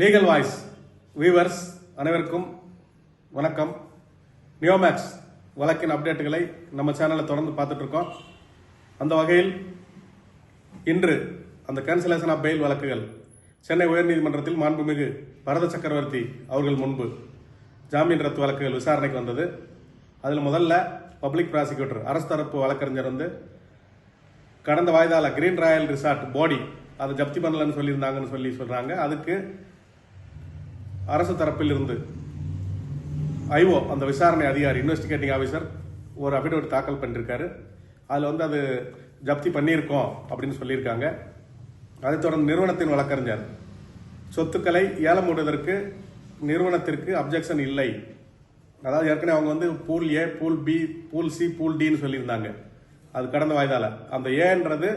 Legal voice viewers அனைவருக்கும் வணக்கம். நியோமேக்ஸ் வழக்கின் அப்டேட்டுகளை நம்ம சேனலில் தொடர்ந்து பார்த்துட்ருக்கோம். அந்த வகையில் இன்று அந்த கேன்சலேஷன் ஆஃப் பெயில் வழக்குகள் சென்னை உயர்நீதிமன்றத்தில் மாண்புமிகு பரத சக்கரவர்த்தி அவர்கள் முன்பு ஜாமீன் ரத்து வழக்குகள் விசாரணைக்கு வந்தது. அதில் முதல்ல பப்ளிக் ப்ராசிக்யூட்டர் அரசு தரப்பு வழக்கறிஞர் வந்து கடந்த வாய்தால கிரீன் ராயல் ரிசார்ட் பாடி அதை ஜப்தி பண்ணலன்னு சொல்லியிருந்தாங்கன்னு சொல்லி சொல்கிறாங்க அதுக்கு அரசு தரப்பில் இருந்து ஐஓ அந்த விசாரணை அதிகாரி இன்வெஸ்டிகேட்டிங் ஆஃபீஸர் ஒரு அஃபிடவிட் தாக்கல் பண்ணியிருக்காரு அதில் வந்து அது ஜப்தி பண்ணியிருக்கோம் அப்படின்னு சொல்லியிருக்காங்க. அதைத் தொடர்ந்து நிறுவனத்தின் வழக்கறிஞர் சொத்துக்களை ஏலம் விடுவதற்கு நிறுவனத்திற்கு அப்ஜெக்ஷன் இல்லை. அதாவது ஏற்கனவே அவங்க வந்து pool A pool B pool C pool டின்னு சொல்லியிருந்தாங்க. அது கடந்த வாய்தால. அந்த ஏன்றது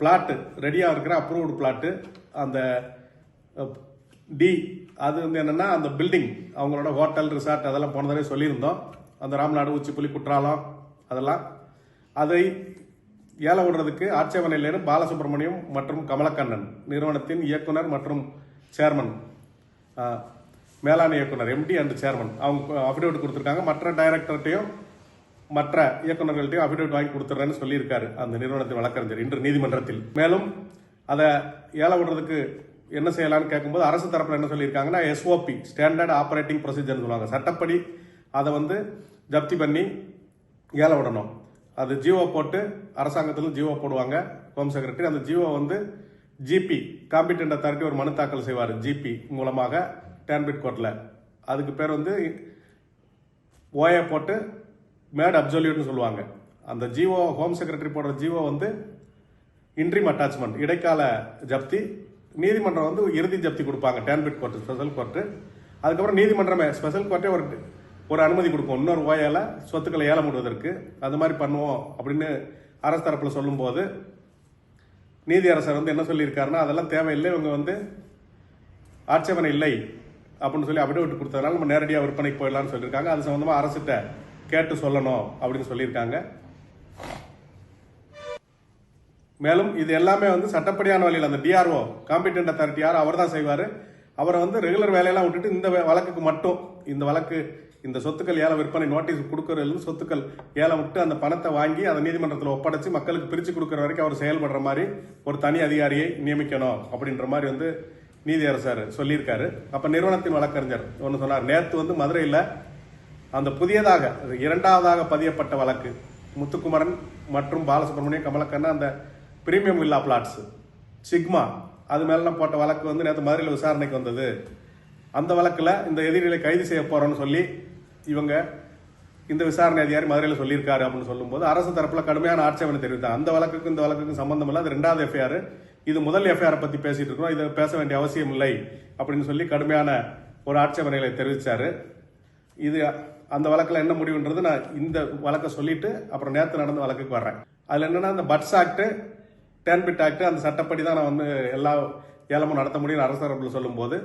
பிளாட்டு ரெடியாக இருக்கிற அப்ரூவ்டு பிளாட்டு அந்த டி அது வந்து என்னென்னா அந்த பில்டிங் அவங்களோட ஹோட்டல் ரிசார்ட் அதெல்லாம் போன தடவை சொல்லியிருந்தோம். அந்த ராம்நாடு உச்சிப்புலி குற்றாலம் அதெல்லாம். அதை ஏலம் விடுறதுக்கு ஆட்சேபனையிலேருந்து பாலசுப்ரமணியம் மற்றும் கமலக்கண்ணன் நிறுவனத்தின் இயக்குனர் மற்றும் சேர்மன் மேலாண் இயக்குனர் எம்டி அண்ட் சேர்மன் அவங்க அஃபிடேவிட் கொடுத்துருக்காங்க. மற்ற டைரக்டர்கிட்டையும் மற்ற இயக்குநர்கள்ட்டையும் அஃபிடேவிட் வாங்கி கொடுத்துட்றேன்னு சொல்லியிருக்காரு அந்த நிறுவனத்தின் வழக்கறிஞர் இன்று நீதிமன்றத்தில். மேலும் அதை ஏலம் விடுறதுக்கு என்ன செய்யலாம்னு கேட்கும்போது அரசு தரப்பில் என்ன சொல்லியிருக்காங்கன்னா எஸ்ஓபி ஸ்டாண்டர்ட் ஆப்ரேட்டிங் ப்ரொசீஜர்னு சொல்லுவாங்க. சட்டப்படி அதை வந்து ஜப்தி பண்ணி ஏல விடணும். அது ஜியோ போட்டு அரசாங்கத்திலும் ஜியோ போடுவாங்க ஹோம் செக்ரட்டரி அந்த ஜியோ வந்து ஜிபி காம்பிடென்ட் அத்தாரிட்டி ஒரு மனு தாக்கல் செய்வார் ஜிபி மூலமாக டேன்பிட் கோர்ட்டில் அதுக்கு பேர் வந்து ஓஏ போட்டு மேட் அப்சல்யூட்னு சொல்லுவாங்க. அந்த ஜிஓ ஹோம் செக்ரட்டரி போடுற ஜிஓ வந்து இன்ட்ரீம் அட்டாச்மெண்ட் இடைக்கால ஜப்தி நீதிமன்றம் வந்து இறுதி ஜப்தி கொடுப்பாங்க டேன்பிட் கோர்ட்டு ஸ்பெஷல் கோர்ட்டு அதுக்கப்புறம் நீதிமன்றமே ஸ்பெஷல் கோர்ட்டே ஒரு ஒரு அனுமதி கொடுக்கும் இன்னொரு ஓயால சொத்துக்களை ஏலம் விடுவதற்கு அது மாதிரி பண்ணுவோம் அப்படின்னு அரசு தரப்பில் சொல்லும்போது நீதி அரசர் வந்து என்ன சொல்லியிருக்காருன்னா அதெல்லாம் தேவையில்லை இவங்க வந்து ஆட்சேபனை இல்லை அப்படின்னு சொல்லி அப்படியே விட்டு கொடுத்ததுனால நம்ம நேரடியாக விற்பனைக்கு போயிடலாம்னு சொல்லியிருக்காங்க. அது சம்மந்தமாக அரசிட்ட கேட்டு சொல்லணும் அப்படின்னு சொல்லியிருக்காங்க. மேலும் இது எல்லாமே வந்து சட்டப்படியான வழியில் அந்த டிஆர்ஓ காம்பிடென்ட் அத்தாரிட்டி யார் அவர் தான் செய்வார். அவரை வந்து ரெகுலர் வேலையெல்லாம் விட்டுட்டு இந்த வழக்குக்கு மட்டும் இந்த வழக்கு இந்த சொத்துக்கள் ஏலம் விற்பனை நோட்டீஸ் கொடுக்கறதுல சொத்துக்கள் ஏலம் விட்டு அந்த பணத்தை வாங்கி அதை நீதிமன்றத்தில் ஒப்படைச்சு மக்களுக்கு பிரித்து கொடுக்குற வரைக்கும் அவர் செயல்படுற மாதிரி ஒரு தனி அதிகாரியை நியமிக்கணும் அப்படின்ற மாதிரி வந்து நீதியரசர் சொல்லியிருக்காரு. அப்போ நிறுவனத்தின் வழக்கறிஞர் ஒன்று சொன்னார் நேற்று வந்து மதுரையில் அந்த புதியதாக இரண்டாவதாக பதியப்பட்ட வழக்கு முத்துக்குமரன் மற்றும் பாலசுப்ரமணியம் கமலக்கண்ணன் அந்த பிரீமியம் வில்லா பிளாட்ஸ் சிக்மா அது மேலாம் போட்ட வழக்கு வந்து நேற்று மதுரையில் விசாரணைக்கு வந்தது. அந்த வழக்கில் இந்த எதிரிகளை கைது செய்ய போகிறோன்னு சொல்லி இவங்க இந்த விசாரணை அதிகாரி மதுரையில் சொல்லியிருக்காரு அப்படின்னு சொல்லும்போது அரசு தரப்பில் கடுமையான ஆட்சேபனை தெரிவித்தாங்க. அந்த வழக்குக்கும் இந்த வழக்குக்கும் சம்பந்தம் இல்லை அது ரெண்டாவது எஃப்ஐஆர் இது முதல் எஃப்ஐஆர் பற்றி பேசிட்டு இருக்கோம் இதை பேச வேண்டிய அவசியம் இல்லை அப்படின்னு சொல்லி கடுமையான ஒரு ஆட்சேபனைகளை தெரிவித்தார் இது அந்த வழக்கில் என்ன முடிவுன்றது நான் இந்த வழக்கை சொல்லிட்டு அப்புறம் நேற்று நடந்த வழக்குக்கு வர்றேன். அதில் என்னென்னா அந்த பட்ஸ் ஆக்ட் டேன்பிட் ஆக்ட் அந்த சட்டப்படி தான் நான் வந்து எல்லா ஏலமும் நடத்த முடியும் அரசு தரப்பில் சொல்லும்போது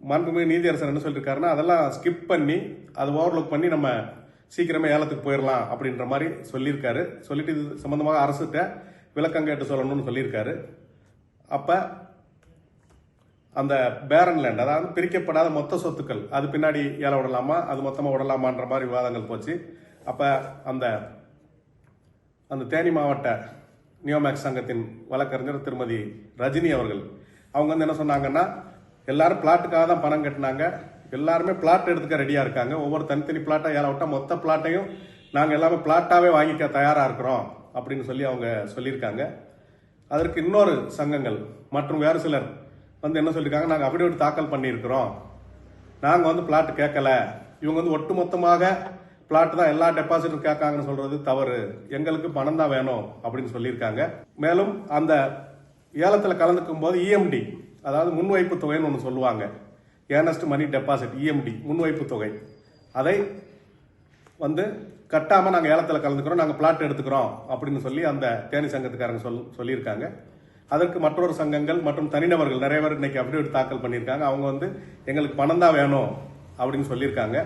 மாண்புமிகு நீதியரசர் என்ன சொல்லியிருக்காருன்னா அதெல்லாம் ஸ்கிப் பண்ணி அதை ஓவர்லுக் பண்ணி நம்ம சீக்கிரமே ஏலத்துக்கு போயிடலாம் அப்படின்ற மாதிரி சொல்லியிருக்காரு. சொல்லிட்டு இது சம்மந்தமாக அரசுகிட்ட விளக்கம் கேட்டு சொல்லணும்னு சொல்லியிருக்காரு. அப்போ அந்த பேரன் லேண்ட் அதாவது பிரிக்கப்படாத மொத்த சொத்துக்கள் அது பின்னாடி ஏலம் விடலாமா அது மொத்தமாக விடலாமான்ற மாதிரி விவாதங்கள் போச்சு. அப்போ அந்த அந்த தேனி மாவட்ட நியோமேக்ஸ் சங்கத்தின் வழக்கறிஞர் திருமதி ரஜினி அவர்கள். அவங்க வந்து என்ன சொன்னாங்கன்னா எல்லாரும் பிளாட்டுக்காக தான் பணம் கட்டினாங்க. எல்லாருமே பிளாட் எடுத்துக்க ரெடியாக இருக்காங்க. ஒவ்வொரு தனித்தனி பிளாட்டாக ஏலம் விட்டால் மொத்த பிளாட்டையும் நாங்கள் எல்லாமே பிளாட்டாகவே வாங்கிக்க தயாராக இருக்கிறோம் அப்படின்னு சொல்லி அவங்க சொல்லியிருக்காங்க. அதற்கு இன்னொரு சங்கங்கள் மற்றும் வேறு சிலர் வந்து என்ன சொல்லியிருக்காங்க நாங்கள் அப்படி ஒரு தாக்கல் பண்ணியிருக்கிறோம். நாங்கள் வந்து பிளாட் கேட்கல. இவங்க வந்து ஒட்டுமொத்தமாக பிளாட் தான் எல்லா டெபாசிட்டும் கேட்காங்கன்னு சொல்றது தவறு. எங்களுக்கு பணம் தான் வேணும் அப்படின்னு சொல்லியிருக்காங்க. மேலும் அந்த ஏலத்தில் கலந்துக்கும் போது இஎம்டி அதாவது முன்வைப்பு தொகைன்னு ஒன்று சொல்லுவாங்க. ஏர்னஸ்ட் மணி டெபாசிட் இஎம்டி முன்வைப்பு தொகை. அதை வந்து கட்டாமல் நாங்கள் ஏலத்தில் கலந்துக்கிறோம் நாங்கள் பிளாட் எடுத்துக்கிறோம் அப்படின்னு சொல்லி அந்த தேனி சங்கத்துக்காரங்க சொல் சொல்லியிருக்காங்க. அதற்கு மற்றொரு சங்கங்கள் மற்றும் தனிநபர்கள் நிறைய பேர் இன்னைக்கு அப்டேட் தாக்கல் பண்ணியிருக்காங்க. அவங்க வந்து எங்களுக்கு பணம் தான் வேணும் அப்படின்னு சொல்லியிருக்காங்க.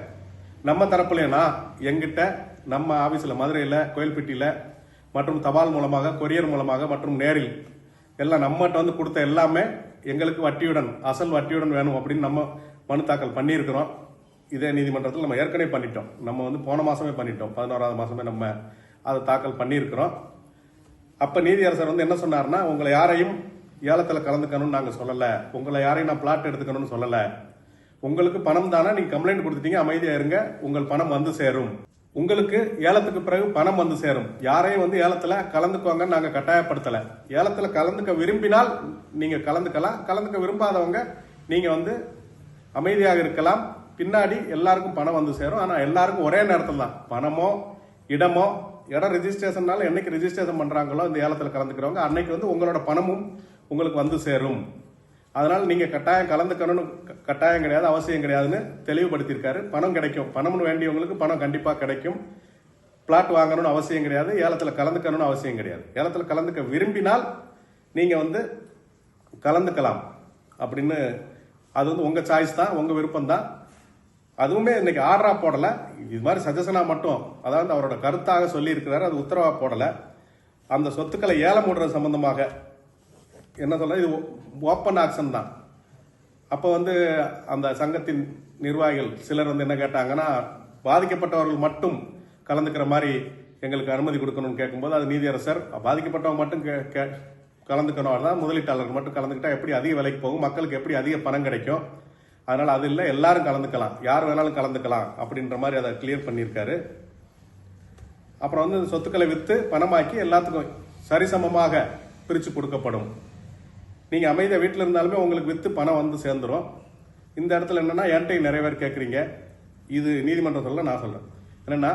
நம்ம தரப்புலனா? எங்கிட்ட நம்ம ஆஃபீஸில் மதுரையில் கோயில்பட்டியில் மற்றும் தபால் மூலமாக கொரியர் மூலமாக மற்றும் நேரில். எல்லாம் நம்மகிட்ட வந்து கொடுத்த எல்லாமே எங்களுக்கு வட்டியுடன் அசல் வட்டியுடன் வேணும் அப்படின்னு நம்ம மனு தாக்கல் பண்ணியிருக்கிறோம். இதே நீதிமன்றத்தில் நம்ம ஏற்கனவே பண்ணிட்டோம். நம்ம வந்து போன மாதமே பண்ணிட்டோம். பதினோராவது மாதமே நம்ம அதை தாக்கல் பண்ணியிருக்கிறோம். அப்போ நீதியரசர் வந்து என்ன சொன்னார்னா உங்களை யாரையும் ஏலத்தில் கலந்துக்கணும்னு நாங்கள் சொல்லலை. உங்களை யாரையும் நான் பிளாட் எடுத்துக்கணும்னு சொல்லலை. உங்களுக்கு பணம் தானே? நீங்க கம்ப்ளைண்ட் கொடுத்துட்டீங்க அமைதியா இருங்க. உங்கள் பணம் வந்து சேரும். உங்களுக்கு ஏலத்துக்கு பிறகு பணம் வந்து சேரும். யாரையும் வந்து ஏலத்துல கலந்துக்கோங்க நாங்க கட்டாயப்படுத்தல. ஏலத்துல கலந்துக்க விரும்பினால் நீங்க கலந்துக்கலாம். கலந்துக்க விரும்பாதவங்க நீங்க வந்து அமைதியாக இருக்கலாம். பின்னாடி எல்லாருக்கும் பணம் வந்து சேரும். ஆனா எல்லாருக்கும் ஒரே நேரத்தில் தான். பணமோ இடமோ இடம் ரெஜிஸ்ட்ரேஷன்னால என்னைக்கு ரெஜிஸ்ட்ரேஷன் பண்றாங்களோ இந்த ஏலத்தில் கலந்துக்கிறவங்க அன்னைக்கு வந்து உங்களோட பணமும் உங்களுக்கு வந்து சேரும். அதனால் நீங்கள் கட்டாயம் கலந்துக்கணும்னு கட்டாயம் கிடையாது அவசியம் கிடையாதுன்னு தெளிவுபடுத்தியிருக்காரு. பணம் கிடைக்கும். பணம்னு வேண்டியவங்களுக்கு பணம் கண்டிப்பாக கிடைக்கும். பிளாட் வாங்கணும்னு அவசியம் கிடையாது. ஏலத்தில் கலந்துக்கணும்னு அவசியம் கிடையாது. ஏலத்தில் கலந்துக்க விரும்பினால் நீங்கள் வந்து கலந்துக்கலாம் அப்படின்னு அது வந்து உங்கள் சாய்ஸ் தான் உங்கள் விருப்பம் தான். அதுவுமே இன்னைக்கு ஆர்டரா போடலை. இது மாதிரி சஜஷனாக மட்டும். அதாவது அவரோட கருத்தாக சொல்லியிருக்கிறாரு. அது உத்தரவாக போடலை. அந்த சொத்துக்களை ஏலம் விடுறது சம்பந்தமாக என்ன சொல்ல இது ஓப்பன் ஆக்ஷன் தான். அப்போ வந்து அந்த சங்கத்தின் நிர்வாகிகள் சிலர் வந்து என்ன கேட்டாங்கன்னா பாதிக்கப்பட்டவர்கள் மட்டும் கலந்துக்கிற மாதிரி எங்களுக்கு அனுமதி கொடுக்கணும்னு கேட்கும்போது அது நீதியரசர் பாதிக்கப்பட்டவங்க மட்டும் கே- கலந்துக்கணும். அதான் முதலீட்டாளர்கள் மட்டும் கலந்துக்கிட்டால் எப்படி அதிக விலைக்கு போகும்? மக்களுக்கு எப்படி அதிக பணம் கிடைக்கும்? அதனால் அது இல்லை எல்லாரும் கலந்துக்கலாம். யார் வேணாலும் கலந்துக்கலாம் அப்படின்ற மாதிரி அதை கிளியர் பண்ணியிருக்காரு. அப்புறம் வந்து இந்த சொத்துக்களை விற்று பணமாக்கி எல்லாத்துக்கும் சரிசமமாக பிரித்து கொடுக்கப்படும். நீங்கள் அமைதியாக வீட்டில் இருந்தாலுமே உங்களுக்கு விற்று பணம் வந்து சேர்ந்துரும். இந்த இடத்துல என்னென்னா என்கிட்ட நிறைய பேர் கேட்குறீங்க இது நீதிமன்றம் சொல்ல நான் சொல்கிறேன் என்னென்னா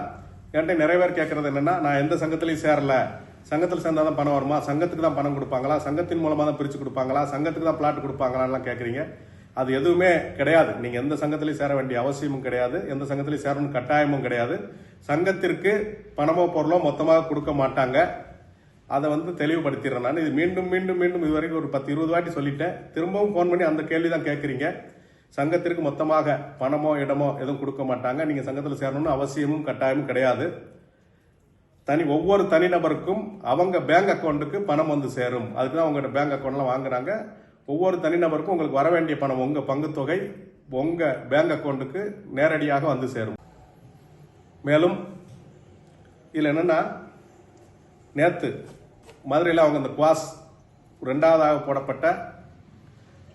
என்கிட்ட நிறைய பேர் கேட்குறது என்னென்னா நான் எந்த சங்கத்திலையும் சேரல. சங்கத்தில் சேர்ந்தாதான் பணம் வருமா? சங்கத்துக்கு தான் பணம் கொடுப்பாங்களா? சங்கத்தின் மூலமாக தான் பிரித்து கொடுப்பாங்களா? சங்கத்துக்கு தான் பிளாட் கொடுப்பாங்களான்லாம் கேட்குறீங்க அது எதுவுமே கிடையாது. நீங்கள் எந்த சங்கத்திலையும் சேர வேண்டிய அவசியமும் கிடையாது. எந்த சங்கத்திலையும் சேரணும்னு கட்டாயமும் கிடையாது. சங்கத்திற்கு பணமோ பொருளோ மொத்தமாக கொடுக்க மாட்டாங்க. அதை வந்து தெளிவுபடுத்திடுறேன். நான் இது மீண்டும் மீண்டும் மீண்டும் இதுவரைக்கும் ஒரு பத்து இருபது வாட்டி சொல்லிட்டேன். திரும்பவும் ஃபோன் பண்ணி அந்த கேள்வி தான் கேட்குறீங்க. சங்கத்திற்கு மொத்தமாக பணமோ இடமோ எதுவும் கொடுக்க மாட்டாங்க. நீங்கள் சங்கத்தில் சேரணும்னு அவசியமும் கட்டாயமும் கிடையாது. தனி ஒவ்வொரு தனிநபருக்கும் அவங்க பேங்க் அக்கௌண்ட்டுக்கு பணம் வந்து சேரும். அதுக்கு தான் அவங்கள்ட்ட பேங்க் அக்கௌண்ட்லாம் வாங்குறாங்க. ஒவ்வொரு தனிநபருக்கும் உங்களுக்கு வர வேண்டிய பணம் உங்கள் பங்குத் தொகை உங்கள் பேங்க் அக்கௌண்ட்டுக்கு நேரடியாக வந்து சேரும். மேலும் இதில் என்னென்னா நேற்று மதுரையில் அவங்க அந்த குவாஸ் ரெண்டாவதாக போடப்பட்ட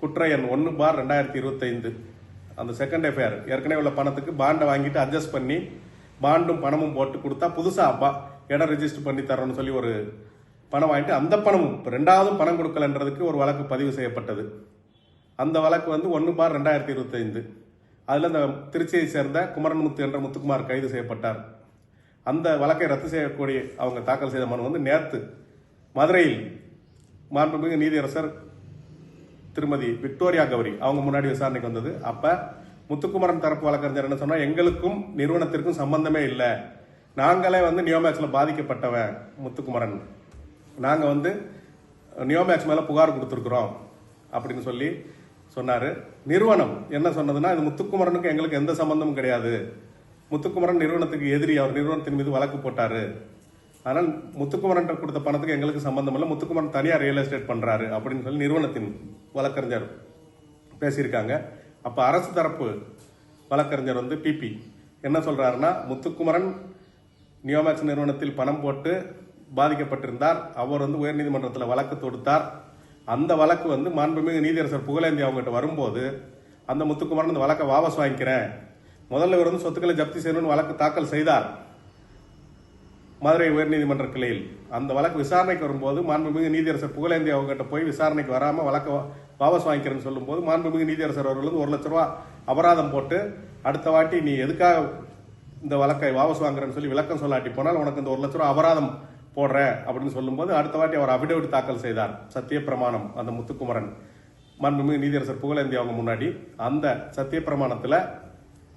குற்ற எண் ஒன்று பார் ரெண்டாயிரத்தி இருபத்தைந்து. அந்த செகண்ட் எஃப்ஐஆர் ஏற்கனவே உள்ள பணத்துக்கு பாண்டை வாங்கிட்டு அட்ஜஸ்ட் பண்ணி பாண்டும் பணமும் போட்டு கொடுத்தா புதுசாக பா இடம் ரெஜிஸ்டர் பண்ணி தரோன்னு சொல்லி ஒரு பணம் வாங்கிட்டு அந்த பணமும் இப்போ ரெண்டாவதும் பணம் கொடுக்கலன்றதுக்கு ஒரு வழக்கு பதிவு செய்யப்பட்டது. அந்த வழக்கு வந்து ஒன்று பார் ரெண்டாயிரத்தி இருபத்தைந்து. அதில் இந்த திருச்சியை சேர்ந்த குமரன் முத்து என்ற முத்துக்குமார் கைது செய்யப்பட்டார். அந்த வழக்கை ரத்து செய்யக்கூடிய அவங்க தாக்கல் செய்த மனு வந்து நேற்று மதுரையில் மாண்புமிகு நீதியரசர் திருமதி விக்டோரியா கௌரி அவங்க முன்னாடி விசாரணைக்கு வந்தது. அப்ப முத்துக்குமரன் தரப்பு வழக்கறிஞர் என்ன சொன்னா எங்களுக்கும் நிறுவனத்திற்கும் சம்பந்தமே இல்லை. நாங்களே வந்து நியோமேக்ஸில் பாதிக்கப்பட்டவன் முத்துக்குமரன். நாங்கள் வந்து நியோமேக்ஸ் மேலே புகார் கொடுத்துருக்குறோம் அப்படின்னு சொல்லி சொன்னார். நிறுவனம் என்ன சொன்னதுன்னா இது முத்துக்குமரனுக்கு எங்களுக்கு எந்த சம்பந்தமும் கிடையாது. முத்துக்குமரன் நிறுவனத்துக்கு எதிரி அவர் நிறுவனத்தின் மீது வழக்கு போட்டார். ஆனால் முத்துக்குமரன் கொடுத்த பணத்துக்கு எங்களுக்கு சம்பந்தம் இல்லை. முத்துக்குமரன் தனியாக ரியல் எஸ்டேட் பண்ணுறாரு அப்படின்னு சொல்லி நிறுவனத்தின் வழக்கறிஞர் பேசியிருக்காங்க. அப்போ அரசு தரப்பு வழக்கறிஞர் வந்து பிபி என்ன சொல்கிறாருன்னா முத்துக்குமரன் நியோமேக்ஸ் நிறுவனத்தில் பணம் போட்டு பாதிக்கப்பட்டிருந்தார். அவர் வந்து உயர்நீதிமன்றத்தில் வழக்கு தொடுத்தார். அந்த வழக்கு வந்து மாண்புமிகு நீதியரசர் புகழேந்தி அவங்ககிட்ட வரும்போது அந்த முத்துக்குமரன் அந்த வழக்கை வாபஸ் வாங்கிக்கிறேன். முதல்ல இவர் வந்து சொத்துக்களை ஜப்தி செய்யணும்னு வழக்கு தாக்கல் செய்தார். மதுரை உயர்நீதிமன்ற கிளையில். அந்த வழக்கு விசாரணைக்கு வரும்போது மாண்புமிகு நீதியரசர் புகழேந்தி அவங்ககிட்ட போய் விசாரணைக்கு வராமல் வழக்க வாபஸ் வாங்கிக்கிறேன்னு சொல்லும்போது மாண்புமிகு நீதியரசர் அவர்கள் வந்து ஒரு லட்ச ரூபா அபராதம் போட்டு அடுத்த வாட்டி நீ எதுக்காக இந்த வழக்கை வாபஸ் வாங்குறேன்னு சொல்லி விளக்கம் சொல்லாட்டி போனால் உனக்கு இந்த ஒரு லட்ச ரூபா அபராதம் போடுற அப்படின்னு சொல்லும்போது அடுத்த வாட்டி அவர் அபிடவிட் தாக்கல் செய்தார். சத்தியப்பிரமாணம் அந்த முத்துக்குமரன். மாண்புமிகு நீதியரசர் புகழேந்தி அவங்க முன்னாடி அந்த சத்தியப்பிரமாணத்தில்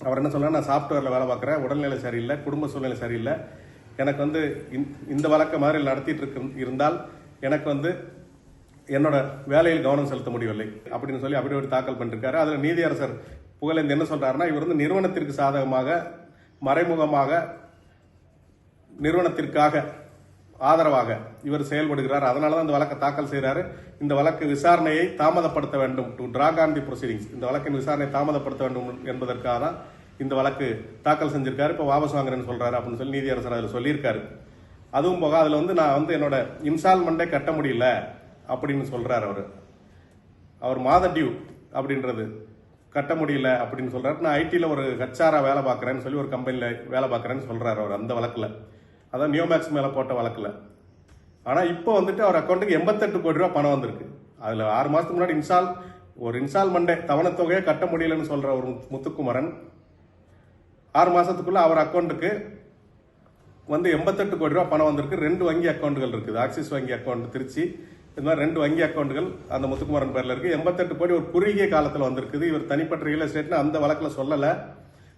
அவர் என்ன சொல்றாரு நான் சாஃப்ட்வேரில் வேலை பார்க்குறேன் உடல்நிலை சரியில்லை குடும்ப சூழ்நிலை சரியில்லை எனக்கு வந்து இந்த- இந்த வழக்கை மாதிரி நடத்திட்டு இருக்கு இருந்தால் எனக்கு வந்து என்னோட வேலையில் கவனம் செலுத்த முடியவில்லை அப்படின்னு சொல்லி அப்படி ஒரு தாக்கல் பண்ணிருக்காரு. அதில் நீதியரசர் புகழேந்து என்ன சொல்றாருன்னா இவர் வந்து நிறுவனத்திற்கு சாதகமாக மறைமுகமாக நிறுவனத்திற்காக ஆதரவாக இவர் செயல்படுகிறார். அதனால தான் இந்த வழக்கை தாக்கல் செய்கிறாரு இந்த வழக்கு விசாரணையை தாமதப்படுத்த வேண்டும். To track on the proceedings இந்த வழக்கின் விசாரணை தாமதப்படுத்த வேண்டும் என்பதற்காக தான் இந்த வழக்கு தாக்கல் செஞ்சிருக்காரு இப்போ வாபஸ் வாங்குறேன்னு சொல்கிறாரு அப்படின்னு சொல்லி நீதியரசர் அதில் சொல்லியிருக்காரு. அதுவும் போக அதில் வந்து நான் வந்து என்னோட இன்ஸ்டால்மெண்ட்டே கட்ட முடியல அப்படின்னு சொல்கிறார் அவர். அவர் மாத டியூ அப்படின்றது. கட்ட முடியல அப்படின்னு சொல்கிறார் நான் ஐடியில் ஒரு ஹச்ஆரா வேலை பார்க்குறேன்னு சொல்லி ஒரு கம்பெனியில் வேலை பார்க்குறேன்னு சொல்கிறார் அவர் அந்த வழக்கில். அதான் நியோமேக்ஸ் மேலே போட்ட வழக்கில். ஆனால் இப்போ வந்துட்டு அவர் அக்கௌண்ட்டுக்கு எண்பத்தெட்டு கோடி ரூபா பணம் வந்திருக்கு. அதில் ஆறு மாதத்துக்கு முன்னாடி இன்ஸ்டால் ஒரு இன்ஸ்டால்மெண்ட்டே தவணைத்தொகையே கட்ட முடியலன்னு சொல்கிற ஒரு முத்துக்குமரன் ஆறு மாதத்துக்குள்ளே அவர் அக்கௌண்ட்டுக்கு வந்து எண்பத்தெட்டு கோடி ரூபா பணம் வந்திருக்கு. ரெண்டு வங்கி அக்கௌண்ட்டுகள் இருக்குது. ஆக்சிஸ் வங்கி அக்கௌண்ட் திருச்சி. இந்த மாதிரி ரெண்டு வங்கி அக்கௌண்ட்டுகள் அந்த முத்துக்குமாரன் பேரில் இருக்குது எண்பத்தெட்டு கோடி ஒரு குறுகிய காலத்தில் வந்திருக்குது. இவர் தனிப்பட்ட ரியல் எஸ்டேட்னு அந்த வழக்கில் சொல்லலை.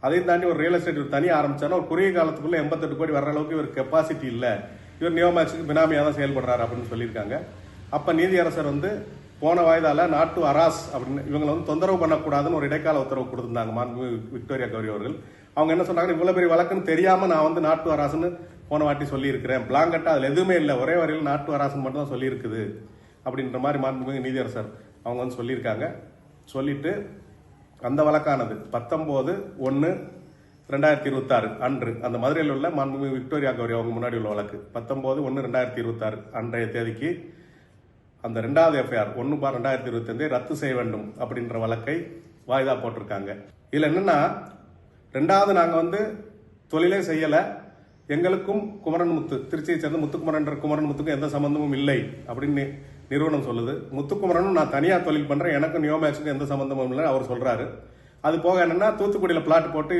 அதையும் தாண்டி ஒரு ரியல் எஸ்டேட் இவர் தனியாக ஆரம்பிச்சாலும் ஒரு குறுகிய காலத்துக்குள்ளே எண்பத்தெட்டு கோடி வர்ற அளவுக்கு இவர் கெப்பாசிட்டி இல்லை. இவர் நியோமேக்ஸுக்கு பினாமியாக தான் செயல்படுறாரு அப்படின்னு சொல்லியிருக்காங்க. அப்போ நீதியரசர் வந்து போன வாய்தால நாட்டு அராஸ் அப்படின்னு இவங்களை வந்து தொந்தரவு பண்ணக்கூடாதுன்னு ஒரு இடைக்கால உத்தரவு கொடுத்திருந்தாங்க. மாண்பு விக்டோரியா கௌரி அவர்கள். அவங்க என்ன சொன்னாங்க இவ்வளோ பெரிய வழக்குன்னு தெரியாம நான் வந்து நாட்டு அரசுன்னு போன வாட்டி சொல்லியிருக்கிறேன். பிளாங்கட்டா அதுல எதுவுமே இல்லை. ஒரே வரையில் நாட்டு அரசுன்னு மட்டும் தான் சொல்லியிருக்குது. அப்படின்ற மாதிரி மாண்புமிகு நீதியரசர் அவங்க வந்து சொல்லியிருக்காங்க. சொல்லிட்டு அந்த வழக்கானது பத்தொம்போது ஒன்று ரெண்டாயிரத்தி இருபத்தாறு அன்று அந்த மதுரையில் உள்ள மாண்புமிகு விக்டோரியா கௌரி அவங்க முன்னாடி உள்ள வழக்கு. பத்தொம்போது ஒன்று ரெண்டாயிரத்தி இருபத்தாறு அன்றைய தேதிக்கு அந்த ரெண்டாவது எஃப்ஐஆர் ஒன்று பார் ரெண்டாயிரத்தி இருபத்தஞ்சை ரத்து செய்ய வேண்டும் அப்படின்ற வழக்கை வாய்தா போட்டிருக்காங்க. இதில் என்னென்னா ரெண்டாவது நாங்கள் வந்து தொழிலே செய்யலை. எங்களுக்கும் குமரன் முத்து திருச்சியை சேர்ந்த முத்துக்குமரன்ற குமரன் முத்துக்கும் எந்த சம்பந்தமும் இல்லை அப்படின்னு நிறுவனம் சொல்லுது. முத்துக்குமரனும் நான் தனியாக தொழில் பண்ணுறேன் எனக்கும் நியோமேக்ஸுக்கும் எந்த சம்பந்தமும் இல்லை அவர் சொல்கிறாரு அது போக என்னென்னா தூத்துக்குடியில் பிளாட் போட்டு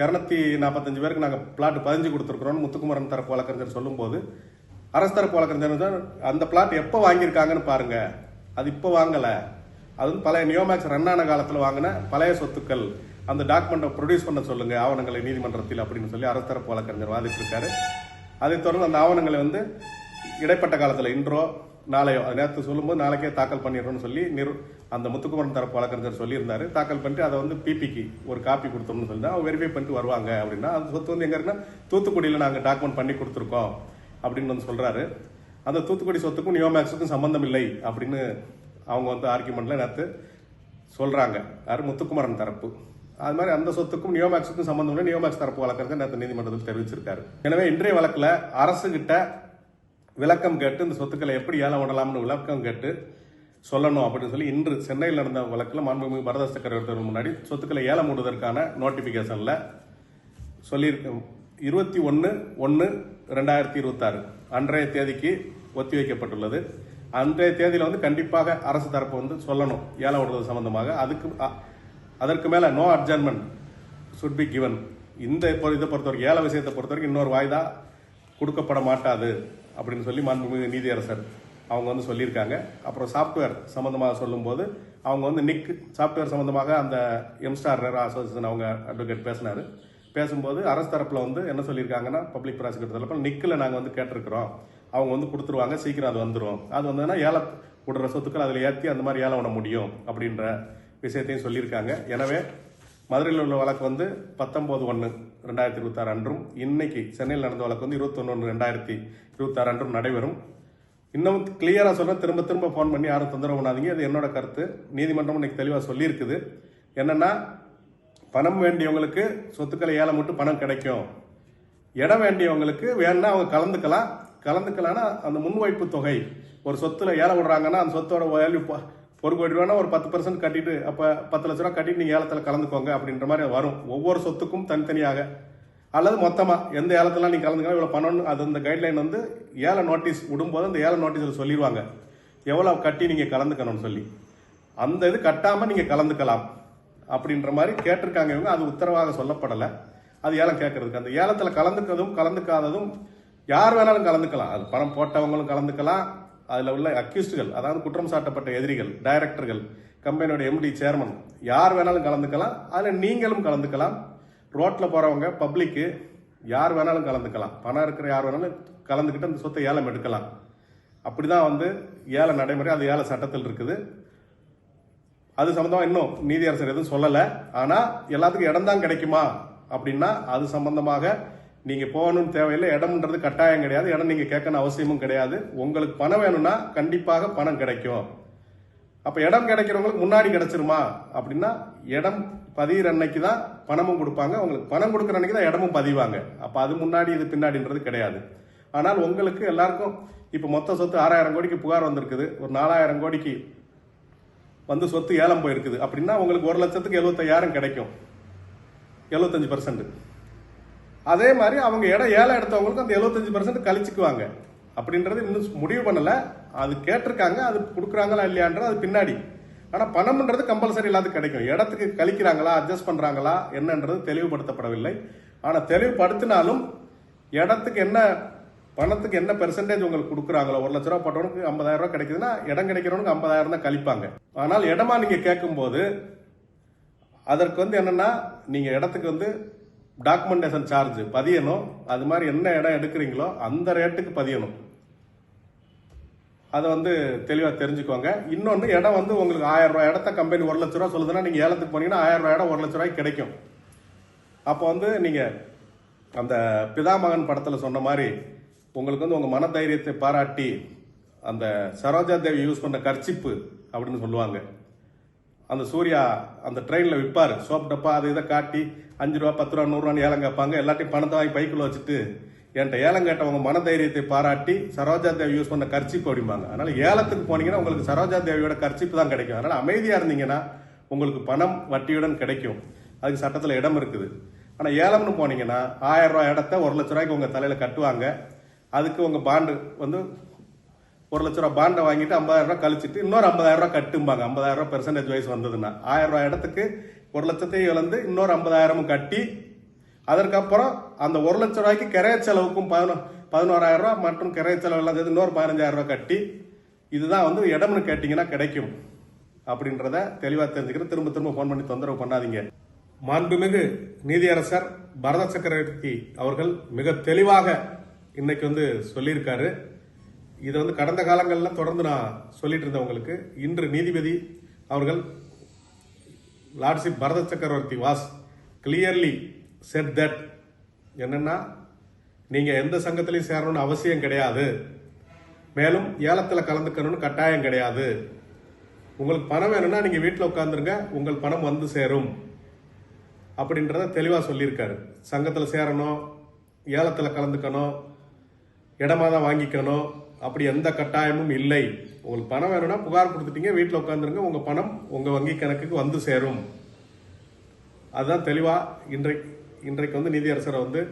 இரநூத்தி நாற்பத்தஞ்சு பேருக்கு நாங்கள் பிளாட் பதிஞ்சு கொடுத்துருக்குறோம்னு முத்துக்குமரன் தரப்பு வழக்கறிஞர் சொல்லும்போது அரசு தரப்பு வழக்கறிஞர் அந்த பிளாட் எப்போ வாங்கியிருக்காங்கன்னு பாருங்கள் அது இப்போ வாங்கலை. அது வந்து பழைய நியோமேக்ஸ் ரன் ஆன காலத்தில் வாங்கின பழைய சொத்துக்கள். அந்த டாக்குமெண்ட்டை ப்ரொடியூஸ் பண்ண சொல்லுங்க ஆவணங்களை நீதிமன்றத்தில் அப்படின்னு சொல்லி அரசு தரப்பு வழக்கறிஞர் வாதிட்டிருக்காரு. அதைத் தொடர்ந்து அந்த ஆவணங்களை வந்து இடைப்பட்ட காலத்தில் இன்றோ நாளையோ நேற்று சொல்லும்போது நாளைக்கே தாக்கல் பண்ணிடுறோம்னு சொல்லி நிறு அந்த முத்துக்குமரன் தரப்பு வழக்கறிஞர் சொல்லியிருந்தாரு. தாக்கல் பண்ணிட்டு அதை வந்து பிபிக்கு ஒரு காப்பி கொடுத்தோம்னு சொல்லி அவங்க வெரிஃபை பண்ணிட்டு வருவாங்க அப்படின்னா அந்த சொத்து வந்து எங்கே இருக்குன்னா தூத்துக்குடியில் நாங்கள் டாக்குமெண்ட் பண்ணி கொடுத்துருக்கோம் அப்படின்னு வந்து சொல்கிறாரு அந்த தூத்துக்குடி சொத்துக்கும் நியோமேக்ஸுக்கும் சம்மந்தம் இல்லை அப்படின்னு அவங்க வந்து ஆர்கியூமெண்ட்டில் நேற்று சொல்கிறாங்க யார்? முத்துக்குமரன் தரப்பு. அது மாதிரி அந்த சொத்துக்கும் நியோமேக்ஸுக்கும் சம்பந்தம் இல்லை நியோமேக்ஸ் தரப்பு வழக்கறிஞர் நேற்று நீதிமன்றத்தில் தெரிவிச்சிருக்காரு. எனவே இன்றைய வழக்கில் அரசு கிட்ட விளக்கம் கேட்டு இந்த சொத்துக்களை எப்படி ஏலம் விடலாம்னு விளக்கம் கேட்டு சொல்லணும் அப்படின்னு சொல்லி இன்று சென்னையில் நடந்த வழக்கில் மாண்புமிகு பரதாஸ் சக்கரவர்த்தி முன்னாடி சொத்துக்களை ஏலம் விடுவதற்கான நோட்டிஃபிகேஷனில் சொல்லியிருக்க இருபத்தி ஒன்று ஒன்று ரெண்டாயிரத்தி இருபத்தாறு அன்றைய தேதிக்கு ஒத்தி வைக்கப்பட்டுள்ளது. அன்றைய தேதியில் வந்து கண்டிப்பாக அரசு தரப்பு வந்து சொல்லணும். ஏலம் விடுறது சம்பந்தமாக. அதுக்கு அதற்கு மேலே no adjournment should be given இந்த இப்போ இதை பொறுத்தவரைக்கும் ஏழை விஷயத்தை பொறுத்தவரைக்கும் இன்னொரு வாய்தா கொடுக்கப்பட மாட்டாது அப்படின்னு சொல்லி மாண்புமிகு நீதியரசர் அவங்க வந்து சொல்லியிருக்காங்க. அப்புறம் சாஃப்ட்வேர் சம்மந்தமாக சொல்லும்போது அவங்க வந்து நிக் சாஃப்ட்வேர் சம்மந்தமாக அந்த எம்ஸ்டார் நேரா அசோசியேஷன் அவங்க அட்வொகேட் பேசினார். பேசும்போது அரசு தரப்பில் வந்து என்ன சொல்லியிருக்காங்கன்னா பப்ளிக் ப்ராசிக்யூட்டர் தரப்பில் நிக்கில் நாங்கள் வந்து கேட்டிருக்கிறோம். அவங்க வந்து கொடுத்துருவாங்க சீக்கிரம் அது வந்துடும் அது வந்ததுன்னா ஏல விடுற சொத்துக்கள் அதில் ஏற்றி அந்த மாதிரி ஏலம் விட முடியும் அப்படின்ற விஷயத்தையும் சொல்லியிருக்காங்க. எனவே மதுரையில் உள்ள வழக்கு வந்து பத்தொம்போது ஒன்று ரெண்டாயிரத்தி இருபத்தாறு அன்றும் இன்னைக்கு சென்னையில் நடந்த வழக்கு வந்து இருபத்தொன்னு ஒன்று ரெண்டாயிரத்தி இருபத்தாறு அன்றும் நடைபெறும். இன்னும் கிளியராக சொன்னால் திரும்ப திரும்ப ஃபோன் பண்ணி யாரும் தொந்தரவு பண்ணாதீங்க. அது என்னோட கருத்து. நீதிமன்றம் இன்னைக்கு தெளிவாக சொல்லியிருக்குது. என்னென்னா பணம் வேண்டியவங்களுக்கு சொத்துக்களை ஏழை மட்டும் பணம் கிடைக்கும். இடம் வேண்டியவங்களுக்கு வேணும்னா அவங்க கலந்துக்கலாம். கலந்துக்கலாம்னா அந்த முன்வைப்பு தொகை. ஒரு சொத்துல ஏழை விடுறாங்கன்னா அந்த சொத்தோட வேல்யூ ஒரு கோடி ரூபானா ஒரு பத்து பர்சன்ட் கட்டிட்டு அப்போ பத்து லட்ச ரூபா கட்டிட்டு நீங்கள் ஏலத்தில் கலந்துக்கோங்க அப்படின்ற மாதிரி வரும். ஒவ்வொரு சொத்துக்கும் தனித்தனியாக. அல்லது மொத்தமாக எந்த ஏலத்துல நீ கலந்துக்கலாம் இவ்வளோ பணம்னு அது அந்த கைட்லைன் வந்து ஏல நோட்டீஸ் விடும்போது அந்த ஏல நோட்டீஸில் சொல்லிடுவாங்க எவ்வளோ கட்டி நீங்கள் கலந்துக்கணும்னு சொல்லி. அந்த இது கட்டாமல் நீங்கள் கலந்துக்கலாம் அப்படின்ற மாதிரி கேட்டிருக்காங்க இவங்க. அது உத்தரவாக சொல்லப்படலை. அது ஏலம் கேட்கறதுக்கு. அந்த ஏலத்தில் கலந்துக்கிறதும் கலந்துக்காததும் யார் வேணாலும் கலந்துக்கலாம். அது பணம் போட்டவங்களும் கலந்துக்கலாம். அதில் உள்ள அக்யூஸ்டுகள் அதாவது குற்றம் சாட்டப்பட்ட எதிரிகள் டைரக்டர்கள் கம்பெனியோட எம்டி சேர்மன் யார் வேணாலும் கலந்துக்கலாம் அதில் நீங்களும் கலந்துக்கலாம். ரோட்டில் போகிறவங்க பப்ளிக்கு யார் வேணாலும் கலந்துக்கலாம். பணம் இருக்கிற யார் வேணாலும் கலந்துக்கிட்டு அந்த சொத்தை ஏலம் எடுக்கலாம். அப்படிதான் வந்து ஏல நடைமுறை அது ஏல சட்டத்தில் இருக்குது. அது சம்மந்தமாக இன்னும் நீதியரசர் எதுவும் சொல்லலை. ஆனால் எல்லாத்துக்கும் இடம் தான் கிடைக்குமா? அப்படின்னா அது சம்பந்தமாக நீங்கள் போகணும்னு தேவையில்லை. இடம்ன்றது கட்டாயம் கிடையாது. இடம் நீங்கள் கேட்கணும் அவசியமும் கிடையாது. உங்களுக்கு பணம் வேணும்னா கண்டிப்பாக பணம் கிடைக்கும். அப்போ இடம் கிடைக்கிறவங்களுக்கு முன்னாடி கிடைச்சிருமா? அப்படின்னா இடம் பதிகிற அன்னைக்கு தான் பணமும் கொடுப்பாங்க. உங்களுக்கு பணம் கொடுக்குற அன்னைக்கு தான் இடமும் பதிவாங்க. அப்போ அது முன்னாடி இது பின்னாடின்றது கிடையாது. ஆனால் உங்களுக்கு எல்லாருக்கும் இப்போ மொத்த சொத்து ஆறாயிரம் கோடிக்கு புகார் வந்திருக்குது. ஒரு நாலாயிரம் கோடிக்கு வந்து சொத்து ஏலம் போயிருக்குது. அப்படின்னா உங்களுக்கு ஒரு லட்சத்துக்கு எழுபத்தையாயிரம் கிடைக்கும். எழுபத்தஞ்சு பர்சன்ட் அதே மாதிரி அவங்க இடம் ஏழை எடுத்தவங்களுக்கு அந்த எழுபத்தஞ்சு பர்சன்ட் கழிச்சுக்குவாங்க. அப்படின்றது இன்னும் முடிவு பண்ணலை. அது கேட்டிருக்காங்க அது கொடுக்குறாங்களா இல்லையான்றது அது பின்னாடி. ஆனால் பணம்ன்றது கம்பல்சரி இல்லாத கிடைக்கும். இடத்துக்கு கழிக்கிறாங்களா அட்ஜஸ்ட் பண்ணுறாங்களா என்னன்றது தெளிவுபடுத்தப்படவில்லை. ஆனால் தெளிவுபடுத்தினாலும் இடத்துக்கு என்ன பணத்துக்கு என்ன பெர்சன்டேஜ் உங்களுக்கு கொடுக்குறாங்களோ ஒரு லட்ச ரூபா போட்டவனுக்கு ஐம்பதாயிரம் ரூபா கிடைக்குதுன்னா இடம் கிடைக்கிறவனுக்கு ஐம்பதாயிரம் தான் கழிப்பாங்க. ஆனால் இடமா நீங்கள் கேட்கும்போது அதற்கு வந்து என்னென்னா நீங்கள் இடத்துக்கு வந்து டாக்குமெண்டேஷன் சார்ஜ் பதியணும். அது மாதிரி என்ன இடம் எடுக்கிறீங்களோ அந்த ரேட்டுக்கு பதியணும். அதை வந்து தெளிவாக தெரிஞ்சுக்கோங்க. இன்னொன்று இடம் வந்து உங்களுக்கு ஆயிரம் ரூபாய் இடத்த கம்பெனி ஒரு லட்ச ரூபா சொல்லுதுன்னா நீங்கள் ஏலத்துக்கு போனீங்கன்னா ஆயிரம் ரூபாய் இடம் ஒரு லட்ச ரூபாய்க்கு கிடைக்கும். அப்போ வந்து நீங்கள் அந்த பிதாமகன் படத்தில் சொன்ன மாதிரி உங்களுக்கு வந்து உங்கள் மனதைரியத்தை பாராட்டி அந்த சரோஜா தேவி யூஸ் பண்ண கர்ச்சிப்பு அப்படின்னு சொல்லுவாங்க. அந்த சூர்யா அந்த ட்ரெயினில் விற்பார். சோப் டப்பா அதை இதை காட்டி அஞ்சு ரூபா பத்து ரூபா நூறுரூவான்னு ஏலம் கேட்பாங்க. எல்லாத்தையும் பணத்தை வாங்கி பைக்கில் வச்சுட்டு என்கிட்ட ஏலம் கேட்டவங்க மனதைரியத்தை பாராட்டி சரோஜா தேவி யூஸ் பண்ண கர்ச்சிப்பு அப்படிம்பாங்க. அதனால் ஏலத்துக்கு போனீங்கன்னா உங்களுக்கு சரோஜா தேவியோட கர்ச்சிப்பு தான் கிடைக்கும். அதனால் அமைதியாக இருந்தீங்கன்னா உங்களுக்கு பணம் வட்டியுடன் கிடைக்கும். அதுக்கு சட்டத்தில் இடம் இருக்குது. ஆனால் ஏலம்னு போனீங்கன்னா ஆயிரம் ரூபா இடத்த ஒரு லட்ச ரூபாய்க்கு உங்கள் தலையில் கட்டுவாங்க. அதுக்கு உங்கள் பாண்டு வந்து ஒரு லட்ச ரூபா பாண்டை வாங்கிட்டு ஐம்பதாயிரம் ரூபாய் கழிச்சிட்டு இன்னொரு ஐம்பதாயிரம் ரூபாய் கட்டும்பாங்க. ஐம்பதாயிரம் ரூபாய் பெர்சன்டேஜ் வைஸ் வந்ததுன்னா. ஆயிரம் ரூபாய் இடத்துக்கு ஒரு லட்சத்தையும் இழந்து இன்னொரு ஐம்பதாயிரமும் கட்டி அதற்கப்புறம் அந்த ஒரு லட்ச ரூபாய்க்கு கிரைய செலவுக்கும் பதினோ பதினோராயிரம் ரூபா மற்றும் கிரைய செலவு இல்லாதது சேர்த்து இன்னொரு பதினஞ்சாயிரம் ரூபாய் கட்டி இதுதான் வந்து இடம்னு கேட்டிங்கன்னா கிடைக்கும். அப்படின்றத தெளிவாக தெரிஞ்சுக்கிறேன் திரும்ப திரும்ப ஃபோன் பண்ணி தொந்தரவு பண்ணாதீங்க. மாண்புமிகு நீதியரசர் பரத சக்கரவர்த்தி அவர்கள் மிக தெளிவாக இன்னைக்கு வந்து சொல்லியிருக்காரு. இதை வந்து கடந்த காலங்களில் தொடர்ந்து நான் சொல்லிட்டு இருந்தேன் உங்களுக்கு. இன்று நீதிபதி அவர்கள் லார்ட்ஷிப் பரத சக்கரவர்த்தி வாஸ் கிளியர்லி செட் தட் என்னென்னா நீங்கள் எந்த சங்கத்திலையும் சேரணும்னு அவசியம் கிடையாது. மேலும் ஏலத்தில் கலந்துக்கணும்னு கட்டாயம் கிடையாது. உங்களுக்கு பணம் வேணும்னா நீங்கள் வீட்டில் உட்காந்துருங்க உங்கள் பணம் வந்து சேரும். அப்படின்றத தெளிவாக சொல்லியிருக்காரு. சங்கத்தில் சேரணும் ஏலத்தில் கலந்துக்கணும் இடமாக தான் வாங்கிக்கணும். அப்படி எந்த கட்டாயமும் இல்லை. உங்களுக்கு பணம் வேணும்னா புகார் கொடுத்துட்டீங்க வீட்டில் உட்காந்துருங்க உங்கள் பணம் உங்கள் வங்கி கணக்குக்கு வந்து சேரும். அதுதான் தெளிவாக இன்றைக்கு இன்றைக்கு வந்து நீதியரசரை வந்து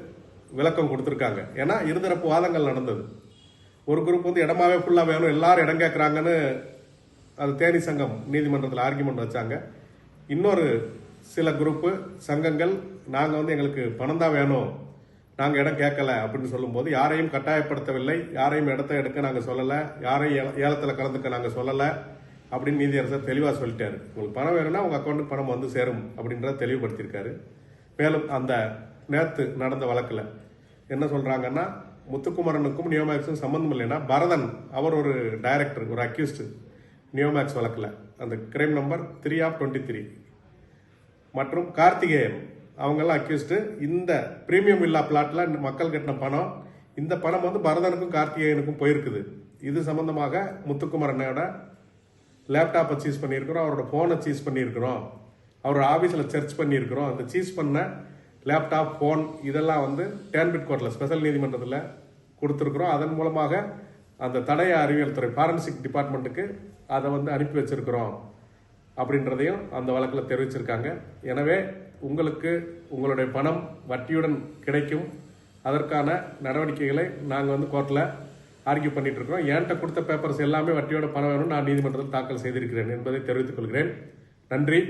விளக்கம் கொடுத்துருக்காங்க. ஏன்னா இருதரப்பு வாதங்கள் நடந்தது. ஒரு குரூப் வந்து இடமாவே ஃபுல்லாக வேணும் எல்லாரும் இடம் கேட்குறாங்கன்னு அது தேனி சங்கம் நீதிமன்றத்தில் ஆர்கியூமெண்ட் வச்சாங்க. இன்னொரு சில குரூப்பு சங்கங்கள் நாங்கள் வந்து எங்களுக்கு பணம் தான் வேணும் நாங்கள் இடம் கேட்கல அப்படின்னு சொல்லும்போது யாரையும் கட்டாயப்படுத்தவில்லை. யாரையும் இடத்த எடுக்க நாங்கள் சொல்லலை. யாரையும் ஏல- ஏலத்தில் கலந்துக்க நாங்கள் சொல்லலை அப்படின்னு நீதியரசர் தெளிவாக சொல்லிட்டாரு. உங்களுக்கு பணம் வேணும்னா உங்கள் அக்கௌண்ட்டுக்கு பணம் வந்து சேரும் அப்படின்றத தெளிவுபடுத்தியிருக்காரு. மேலும் அந்த நேற்று நடந்த வழக்கில் என்ன சொல்கிறாங்கன்னா முத்துக்குமரனுக்கும் நியோமேக்ஸும் சம்பந்தம் இல்லைன்னா பரதன் அவர் ஒரு டைரக்டர் ஒரு அக்யூஸ்டு நியோமேக்ஸ் வழக்கில். அந்த crime number three of twenty three மற்றும் கார்த்திகேயன் அவங்கெல்லாம் அக்யூஸ்டு இந்த பிரீமியம் இல்லா பிளாட்ல மக்கள் கட்டின பணம் இந்த பணம் வந்து பரதனுக்கும் கார்த்திகேயனுக்கும் போயிருக்குது. இது சம்பந்தமாக முத்துக்குமரனோட லேப்டாப்பை சீஸ் பண்ணியிருக்கிறோம் அவரோட ஃபோனை சீஸ் பண்ணியிருக்கிறோம். அவரோட ஆஃபீஸில் சர்ச் பண்ணியிருக்கிறோம். அந்த சீஸ் பண்ண லேப்டாப் ஃபோன் இதெல்லாம் வந்து டேன்பிட் கோர்ட்டில் ஸ்பெஷல் நீதிமன்றத்தில் கொடுத்துருக்குறோம். அதன் மூலமாக அந்த தடய அறிவியல் துறை ஃபாரன்சிக் டிபார்ட்மெண்ட்டுக்கு அதை வந்து அனுப்பி வச்சிருக்கிறோம் அப்படின்றதையும் அந்த வழக்கில் தெரிவிச்சிருக்காங்க. எனவே உங்களுக்கு உங்களுடைய பணம் வட்டியுடன் கிடைக்கும். அதற்கான நடவடிக்கைகளை நாங்கள் வந்து கோர்ட்டில் ஆர்கியூ பண்ணிட்டு இருக்கோம் என்கிட்ட கொடுத்த பேப்பர்ஸ் எல்லாமே வட்டியோட பணம் வேணும்னு நான் நீதிமன்றத்தில் தாக்கல் செய்திருக்கிறேன் என்பதை தெரிவித்துக் கொள்கிறேன். நன்றி.